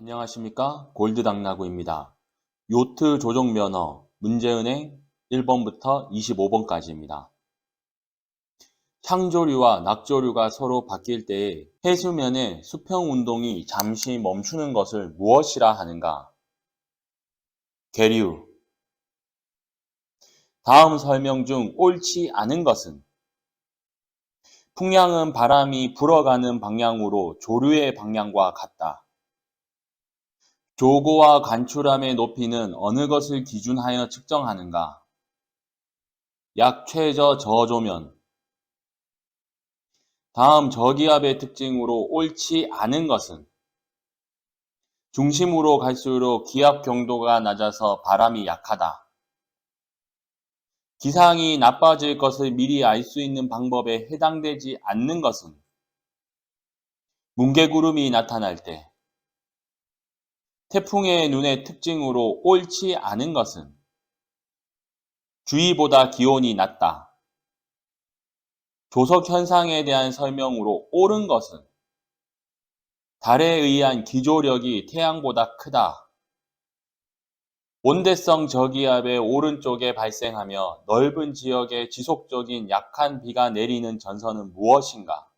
안녕하십니까 골드당나구입니다. 요트 조종 면허 문제은행 1번부터 25번까지입니다. 향조류와 낙조류가 서로 바뀔 때에 해수면의 수평 운동이 잠시 멈추는 것을 무엇이라 하는가? 계류 다음 설명 중 옳지 않은 것은 풍량은 바람이 불어가는 방향으로 조류의 방향과 같다. 조고와 간추람의 높이는 어느 것을 기준하여 측정하는가? 약 최저 저조면 다음 저기압의 특징으로 옳지 않은 것은 중심으로 갈수록 기압 경도가 낮아서 바람이 약하다. 기상이 나빠질 것을 미리 알 수 있는 방법에 해당되지 않는 것은 뭉게구름이 나타날 때 태풍의 눈의 특징으로 옳지 않은 것은 주위보다 기온이 낮다. 조석 현상에 대한 설명으로 옳은 것은 달에 의한 기조력이 태양보다 크다. 온대성 저기압의 오른쪽에 발생하며 넓은 지역에 지속적인 약한 비가 내리는 전선은 무엇인가?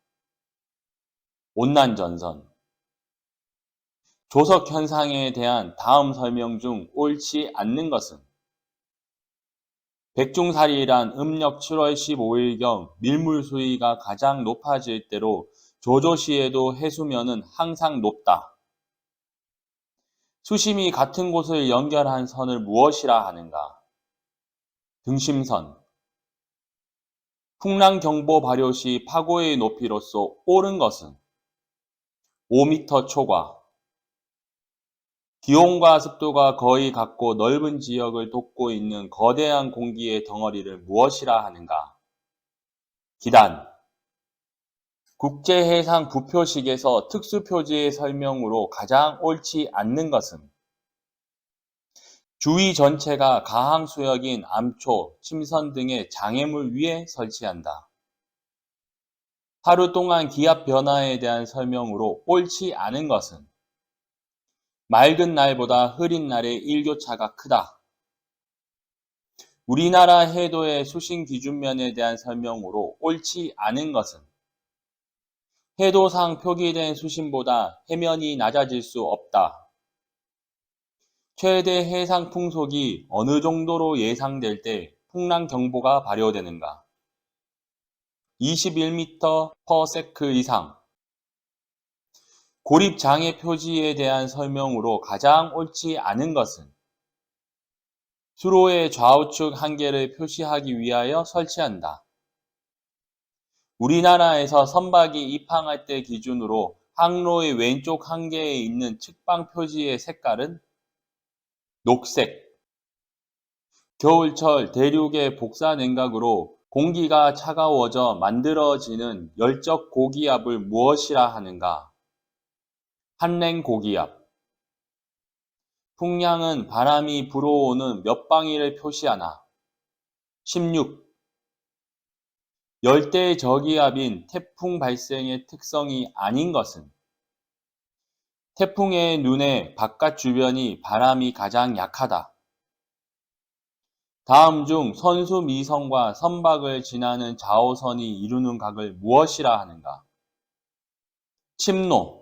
온난 전선. 조석 현상에 대한 다음 설명 중 옳지 않는 것은 백중살이란 음력 7월 15일경 밀물 수위가 가장 높아질 때로 조조시에도 해수면은 항상 높다. 수심이 같은 곳을 연결한 선을 무엇이라 하는가? 등심선. 풍랑경보 발효 시 파고의 높이로서 옳은 것은 5m 초과. 기온과 습도가 거의 같고 넓은 지역을 돕고 있는 거대한 공기의 덩어리를 무엇이라 하는가? 기단. 국제해상 부표식에서 특수표지의 설명으로 가장 옳지 않는 것은 주위 전체가 가항수역인 암초, 침선 등의 장애물 위에 설치한다. 하루 동안 기압 변화에 대한 설명으로 옳지 않은 것은 맑은 날보다 흐린 날의 일교차가 크다. 우리나라 해도의 수신 기준면에 대한 설명으로 옳지 않은 것은 해도상 표기된 수심보다 해면이 낮아질 수 없다. 최대 해상 풍속이 어느 정도로 예상될 때 풍랑 경보가 발효되는가? 21m/s 이상 고립 장애 표지에 대한 설명으로 가장 옳지 않은 것은 수로의 좌우측 한계를 표시하기 위하여 설치한다. 우리나라에서 선박이 입항할 때 기준으로 항로의 왼쪽 한계에 있는 측방 표지의 색깔은 녹색. 겨울철 대륙의 복사 냉각으로 공기가 차가워져 만들어지는 열적 고기압을 무엇이라 하는가? 한랭 고기압. 풍량은 바람이 불어오는 몇 방위를 표시하나? 16. 열대 저기압인 태풍 발생의 특성이 아닌 것은 태풍의 눈의 바깥 주변이 바람이 가장 약하다. 다음 중 선수 미선과 선박을 지나는 좌우선이 이루는 각을 무엇이라 하는가? 침노.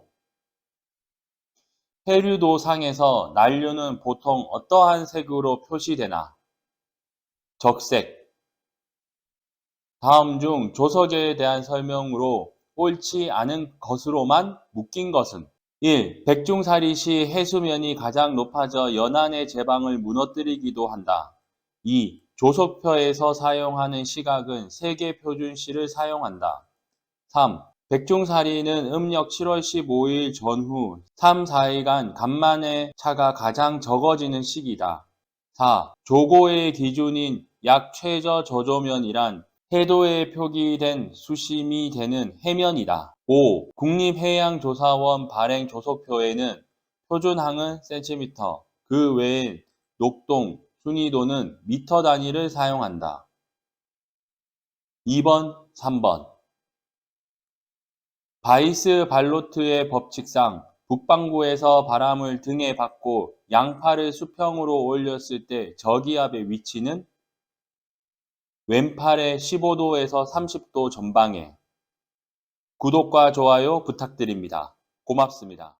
해류도상에서 난류는 보통 어떠한 색으로 표시되나? 적색. 다음 중 조석에 대한 설명으로 옳지 않은 것으로만 묶인 것은 1. 백중살이 시 해수면이 가장 높아져 연안의 제방을 무너뜨리기도 한다. 2. 조석표에서 사용하는 시각은 세계 표준시를 사용한다. 3. 백중살이는 음력 7월 15일 전후 3, 4일간 간만에 차가 가장 적어지는 시기다. 4. 조고의 기준인 약 최저 저조면이란 해도에 표기된 수심이 되는 해면이다. 5. 국립해양조사원 발행 조석표에는 표준항은 cm, 그 외엔 녹동, 순위도는 미터 단위를 사용한다. 2번, 3번 바이스 발로트의 법칙상 북방구에서 바람을 등에 받고 양팔을 수평으로 올렸을 때 저기압의 위치는 왼팔의 15도에서 30도 전방에 구독과 좋아요 부탁드립니다. 고맙습니다.